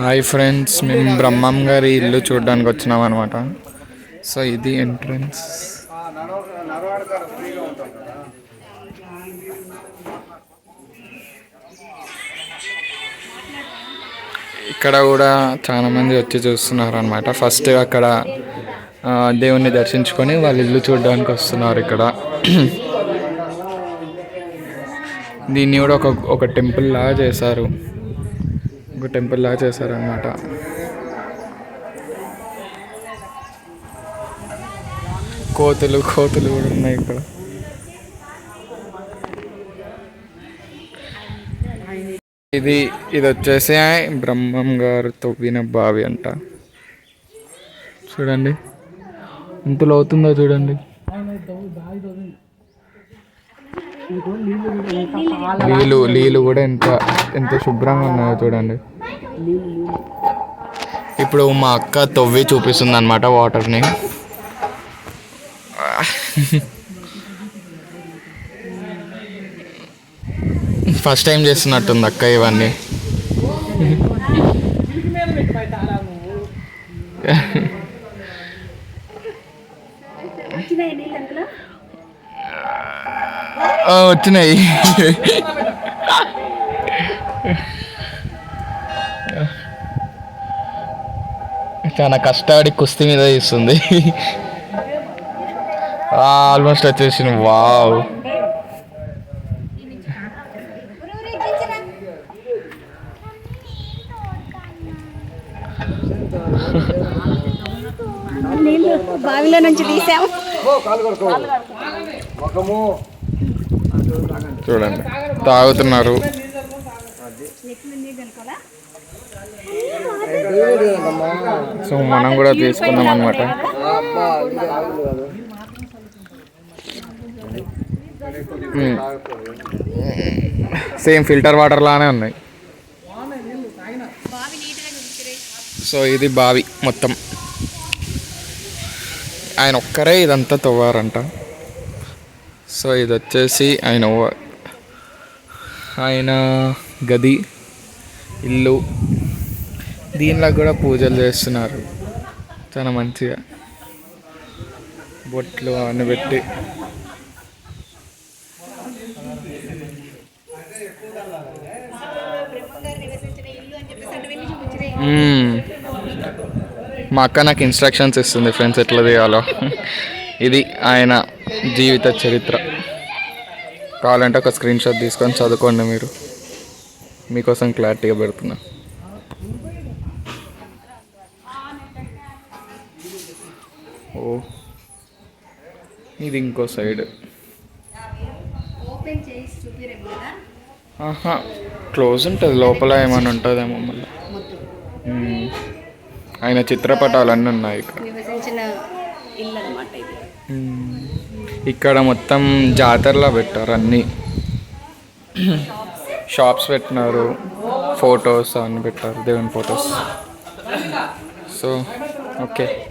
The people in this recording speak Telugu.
హాయ్ ఫ్రెండ్స్ మేము బ్రహ్మం గారి ఇల్లు చూడడానికి వచ్చినాం అనమాట సో ఇది ఎంట్రన్స్ ఇక్కడ కూడా చాలా మంది వచ్చి చూస్తున్నారు అనమాట ఫస్ట్ అక్కడ దేవుణ్ణి దర్శించుకొని వాళ్ళ ఇల్లు చూడడానికి వస్తున్నారు ఇక్కడ. దీన్ని కూడా ఒక ఒక టెంపుల్ లాగా చేశారు. ఒక టెంపుల్ లాగా చేశారనమాట కోతులు కోతులు కూడా ఉన్నాయి ఇక్కడ. ఇది ఇది వచ్చేసి బ్రహ్మం గారు తవ్విన బావి అంట. చూడండి. ఎంత లోతుందో చూడండి. నీళ్ళు నీళ్ళు కూడా ఎంత ఎంత శుభ్రంగా ఉన్నాయో చూడండి. ఇప్పుడు మా అక్క తవ్వి చూపిస్తుంది అనమాట వాటర్ని. ఫస్ట్ టైం చేస్తున్నట్టుంది అక్క ఇవన్నీ. వచ్చినాయి. చాలా కష్టపడి కుస్తీ మీద ఇస్తుంది ఆల్మోస్ట్ వచ్చేసింది. వావ్. బావిలో నుంచి తీసాము చూడండి. తాగుతున్నారు. సో మనం కూడా తీసుకుందాం అనమాట సేమ్ ఫిల్టర్ వాటర్ లానే ఉన్నాయి. సో ఇది బావి మొత్తం. ఆయన ఒక్కరే ఇదంతా తవ్వారంట. సో ఇది వచ్చేసి ఆయన ఆయన గది ఇల్లు దీనిలో కూడా పూజలు చేస్తున్నారు. చాలా మంచిగా. బొట్లు అవన్నీ పెట్టి. మా అక్క నాకు ఇన్స్ట్రక్షన్స్ ఇస్తుంది ఫ్రెండ్స్ ఎట్లా తీయాలో ఇది ఆయన జీవిత చరిత్ర. కావాలంటే ఒక స్క్రీన్ షాట్ తీసుకొని చదువుకోండి మీరు. మీకోసం క్లారిటీగా పెడుతున్నా. ఓ. ఇది ఇంకో సైడ్. ఆహా క్లోజ్ ఉంటుంది లోపల ఏమైనా ఉంటుందేమో మళ్ళీ. ఆయన చిత్రపటాలన్నీ ఉన్నాయి ఇక్కడ. ఇక్కడ మొత్తం జాతరలా పెట్టారు అన్నీ. షాప్స్ పెట్టినారు ఫొటోస్ అన్నీ పెట్టారు దేవుని ఫొటోస్. So okay.